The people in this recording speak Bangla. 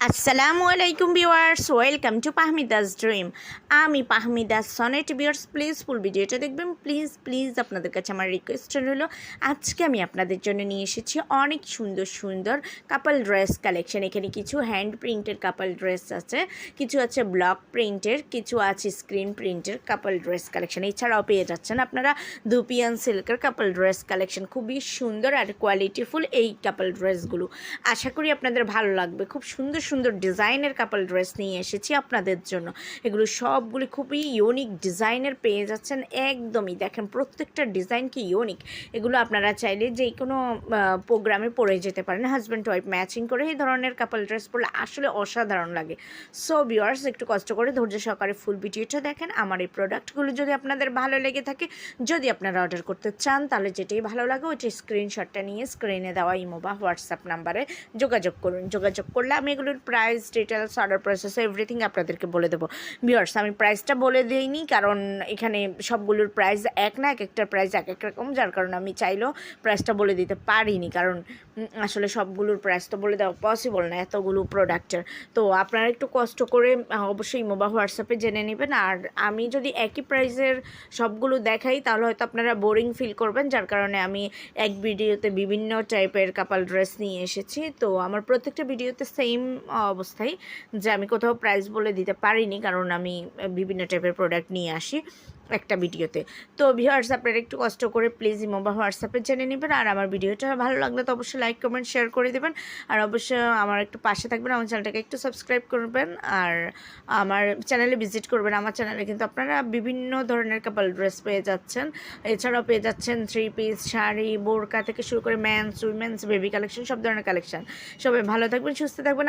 আসসালামু আলাইকুম ভিউয়ার্স, ওয়েলকাম টু পাহমিদাস ড্রিম। আমি পাহমিদাস সনেট ভিউয়ার্স প্লিজ ফুল ভিডিওটা দেখবেন। প্লিজ প্লিজ আপনাদের কাছে আমার রিকোয়েস্ট হলো আজকে আমি আপনাদের জন্য নিয়ে এসেছি অনেক সুন্দর সুন্দর কাপল ড্রেস কালেকশন এখানে কিছু হ্যান্ড প্রিন্টের কাপল ড্রেস আছে, কিছু আছে ব্লক প্রিন্টের কিছু আছে স্ক্রিন প্রিন্টের কাপল ড্রেস কালেকশন এছাড়াও পেয়ে যাচ্ছেন আপনারা দুপিয়ান সিল্কের কাপল ড্রেস কালেকশন খুবই সুন্দর আর কোয়ালিটিফুল এই কাপল ড্রেসগুলো আশা করি আপনাদের ভালো লাগবে। খুব সুন্দর সুন্দর ডিজাইনের কাপল ড্রেস নিয়ে এসেছি আপনাদের জন্য। এগুলো সবগুলি খুবই ইউনিক ডিজাইনের পেয়ে যাচ্ছেন, একদমই। দেখেন, প্রত্যেকটা ডিজাইন কি ইউনিক এগুলো আপনারা চাইলে যে কোনো প্রোগ্রামে পরে যেতে পারেন। হাজব্যান্ড ওয়াইফ ম্যাচিং করে এই ধরনের কাপল ড্রেস পরলে আসলে অসাধারণ লাগে। সো ভিউয়ার্স একটু কষ্ট করে ধৈর্য সহকারে ফুল ভিডিওটা দেখেন। আমার এই প্রোডাক্টগুলো যদি আপনাদের ভালো লেগে থাকে, যদি আপনারা অর্ডার করতে চান, তাহলে যেটাই ভালো লাগে, ওইটা স্ক্রিনশটটা নিয়ে স্ক্রিনে দেওয়া ইমো বা হোয়াটসঅ্যাপ নাম্বারে যোগাযোগ করুন। যোগাযোগ করলে আমি এগুলোর price details order process everything আপনাদেরকে বলে দেবো। ভিউয়ার্স আমি প্রাইসটা বলে দিইনি, কারণ এখানে সবগুলোর প্রাইস এক না এক একটা প্রাইস এক এক রকম, যার কারণে আমি চাইলেও প্রাইসটা বলে দিতে পারিনি, কারণ আসলে সবগুলোর প্রাইস তো বলে দেওয়া পসিবল না এতগুলো প্রোডাক্টের তো আপনারা একটু কষ্ট করে অবশ্যই মোবা হোয়াটসঅ্যাপে জেনে নেবেন, আর আমি যদি একই প্রাইসের সবগুলো দেখাই, তাহলে হয়তো আপনারা বোরিং ফিল করবেন, যার কারণে আমি এক ভিডিওতে বিভিন্ন টাইপের কাপাল ড্রেস নিয়ে এসেছি। তো আমার প্রত্যেকটা ভিডিওতে সেম অবস্থায় যে আমি কোথাও প্রাইস বলে দিতে পারিনি, কারণ আমি বিভিন্ন টাইপের প্রোডাক্ট নিয়ে আসি একটা ভিডিওতে তো। ভিউয়ার্স আপনারা একটু কষ্ট করে প্লিজ ইমো বা হোয়াটসঅ্যাপে জেনে নেবেন, আর আমার ভিডিওটা ভালো লাগলে তো অবশ্যই লাইক কমেন্ট শেয়ার করে দেবেন। আর অবশ্যই আমার একটু পাশে থাকবেন, আমার চ্যানেলটাকে একটু সাবস্ক্রাইব করবেন। আর আমার চ্যানেলে ভিজিট করবেন, আমার চ্যানেলে কিন্তু আপনারা বিভিন্ন ধরনের কাপাল ড্রেস পেয়ে যাচ্ছেন। এছাড়াও পেয়ে যাচ্ছেন থ্রি পিস শাড়ি, বোরকা থেকে শুরু করে ম্যানস উইমেন্স বেবি কালেকশন সব ধরনের কালেকশন সবাই ভালো থাকবেন, সুস্থ থাকবেন